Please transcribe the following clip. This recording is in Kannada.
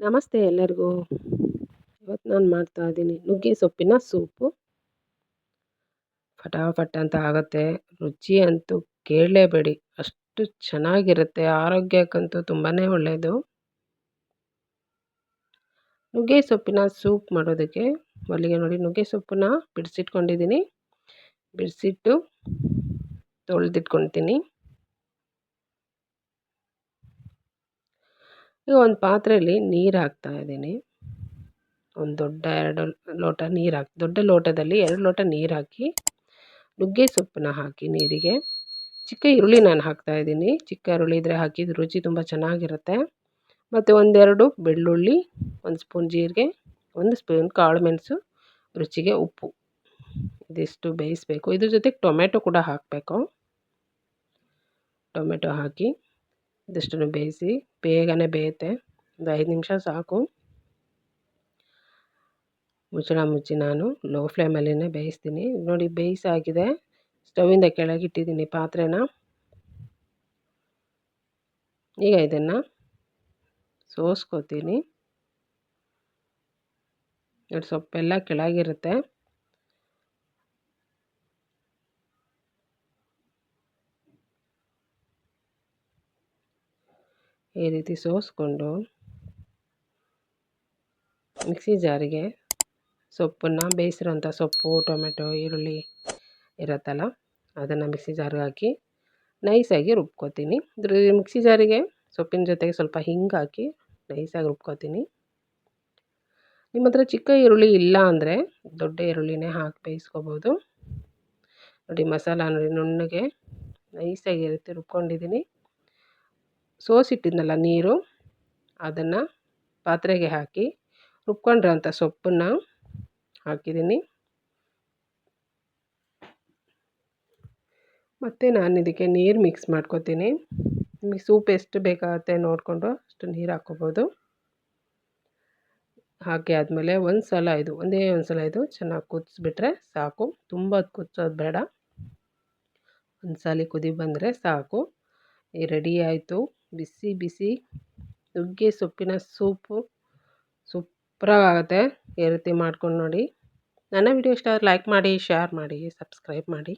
ನಮಸ್ತೆ ಎಲ್ಲರಿಗೂ. ಇವತ್ತು ನಾನು ಮಾಡ್ತಾ ಇದ್ದೀನಿ ನುಗ್ಗೆ ಸೊಪ್ಪಿನ ಸೂಪು. ಫಟಾಫಟ್ ಅಂತ ಆಗುತ್ತೆ. ರುಚಿ ಅಂತೂ ಕೇಳಲೇಬೇಡಿ. ಅಷ್ಟು ಚೆನ್ನಾಗಿರುತ್ತೆ. ಆರೋಗ್ಯಕ್ಕಂತೂ ತುಂಬಾ ಒಳ್ಳೆಯದು ನುಗ್ಗೆ ಸೊಪ್ಪಿನ ಸೂಪ್ ಮಾಡೋದಕ್ಕೆ ಮೊದಲಿಗೆ ನೋಡಿ ನುಗ್ಗೆ ಸೊಪ್ಪನ್ನ ಬಿಡಿಸಿಟ್ಕೊಂಡಿದ್ದೀನಿ. ಬಿಡಿಸಿಟ್ಟು ತೊಳೆದಿಟ್ಕೊತೀನಿ ಈಗ ಒಂದು ಪಾತ್ರೆಯಲ್ಲಿ ನೀರು ಹಾಕ್ತಾ ಇದ್ದೀನಿ. ಒಂದು ದೊಡ್ಡ ಎರಡು ಲೋಟ ನೀರು ಹಾಕಿ, ದೊಡ್ಡ ಲೋಟದಲ್ಲಿ ಎರಡು ಲೋಟ ನೀರು ಹಾಕಿ, ನುಗ್ಗೆ ಸೊಪ್ಪನ್ನ ಹಾಕಿ ನೀರಿಗೆ. ಚಿಕ್ಕ ಈರುಳ್ಳಿ ನಾನು ಹಾಕ್ತಾ ಇದ್ದೀನಿ. ಚಿಕ್ಕ ಈರುಳ್ಳಿ ಇದ್ದರೆ ಹಾಕಿದ ರುಚಿ ತುಂಬ ಚೆನ್ನಾಗಿರುತ್ತೆ. ಮತ್ತು ಒಂದೆರಡು ಬೆಳ್ಳುಳ್ಳಿ, ಒಂದು ಸ್ಪೂನ್ ಜೀರಿಗೆ, ಒಂದು ಸ್ಪೂನ್ ಕಾಳು ಮೆಣಸು, ರುಚಿಗೆ ಉಪ್ಪು. ಇದಿಷ್ಟು ಬೇಯಿಸಬೇಕು. ಇದ್ರ ಜೊತೆಗೆ ಟೊಮೆಟೊ ಕೂಡ ಹಾಕಬೇಕು. ಟೊಮೆಟೊ ಹಾಕಿ ಇದಿಷ್ಟನ್ನು ಬೇಯಿಸಿ ಬೇಗನೆ ಬೇಯುತ್ತೆ. ಒಂದು ಐದು ನಿಮಿಷ ಸಾಕು. ಮುಚ್ಚಳ ಮುಚ್ಚಿ ನಾನು ಲೋ ಫ್ಲೇಮಲ್ಲಿನೇ ಬೇಯಿಸ್ತೀನಿ. ನೋಡಿ ಬೇಯಿಸಾಗಿದೆ. ಸ್ಟವಿಂದ ಕೆಳಗಿಟ್ಟಿದ್ದೀನಿ ಪಾತ್ರೆನ. ಈಗ ಇದನ್ನು ಸೋಸ್ಕೋತೀನಿ. ನೋಡಿ ಸೊಪ್ಪೆಲ್ಲ ಕೆಳಗಿರುತ್ತೆ. ಈ ರೀತಿ ಸೋಸ್ಕೊಂಡು ಮಿಕ್ಸಿ ಜಾರಿಗೆ ಸೊಪ್ಪನ್ನು ಬೇಯಿಸಿರೋಂಥ ಸೊಪ್ಪು, ಟೊಮೆಟೊ, ಈರುಳ್ಳಿ ಇರುತ್ತಲ್ಲ, ಅದನ್ನು ಮಿಕ್ಸಿ ಜಾರಿಗೆ ಹಾಕಿ ನೈಸಾಗಿ ರುಬ್ಕೋತೀನಿ. ಮಿಕ್ಸಿ ಜಾರಿಗೆ ಸೊಪ್ಪಿನ ಜೊತೆಗೆ ಸ್ವಲ್ಪ ಹಿಂಗೆ ಹಾಕಿ ನೈಸಾಗಿ ರುಬ್ಕೋತೀನಿ. ನಿಮ್ಮ ಹತ್ರ ಚಿಕ್ಕ ಈರುಳ್ಳಿ ಇಲ್ಲ ಅಂದರೆ ದೊಡ್ಡ ಈರುಳ್ಳಿನೇ ಹಾಕಿ ಬೇಯಿಸ್ಕೋಬೋದು. ನೋಡಿ ಮಸಾಲ ನೋಡಿ ನುಣ್ಣಗೆ ನೈಸಾಗಿ ಇರುತ್ತೆ, ರುಬ್ಕೊಂಡಿದ್ದೀನಿ. ಸೋಸಿಟ್ಟಿದ್ನಲ್ಲ ನೀರು, ಅದನ್ನು ಪಾತ್ರೆಗೆ ಹಾಕಿ ರುಬ್ಕೊಂಡಿರೋಂಥ ಸೊಪ್ಪನ್ನು ಹಾಕಿದ್ದೀನಿ. ಮತ್ತು ನಾನು ಇದಕ್ಕೆ ನೀರು ಮಿಕ್ಸ್ ಮಾಡ್ಕೊತೀನಿ. ನಿಮಗೆ ಸೂಪ್ ಎಷ್ಟು ಬೇಕಾಗುತ್ತೆ ನೋಡಿಕೊಂಡು ಅಷ್ಟು ನೀರು ಹಾಕ್ಕೋಬೋದು. ಹಾಕಿ ಆದಮೇಲೆ ಒಂದು ಸಲ ಇದು, ಒಂದೇ ಒಂದು ಸಲ ಇದು ಚೆನ್ನಾಗಿ ಕುದಿಸ್ಬಿಟ್ರೆ ಸಾಕು. ತುಂಬ ಕುದಿಸೋದು ಬೇಡ. ಒಂದು ಸಲ ಕುದಿ ಬಂದರೆ ಸಾಕು. ಈ ರೆಡಿ ಆಯಿತು. ಬಿಸಿ ಬಿಸಿ ನುಗ್ಗೆ ಸೊಪ್ಪಿನ ಸೂಪು ಸೂಪ್ರಾಗುತ್ತೆ ಈ ರೀತಿ ಮಾಡ್ಕೊಂಡು ನೋಡಿ. ನನ್ನ ವಿಡಿಯೋ ಇಷ್ಟ ಆದರೆ ಲೈಕ್ ಮಾಡಿ ಶೇರ್ ಮಾಡಿ ಸಬ್ಸ್ಕ್ರೈಬ್ ಮಾಡಿ.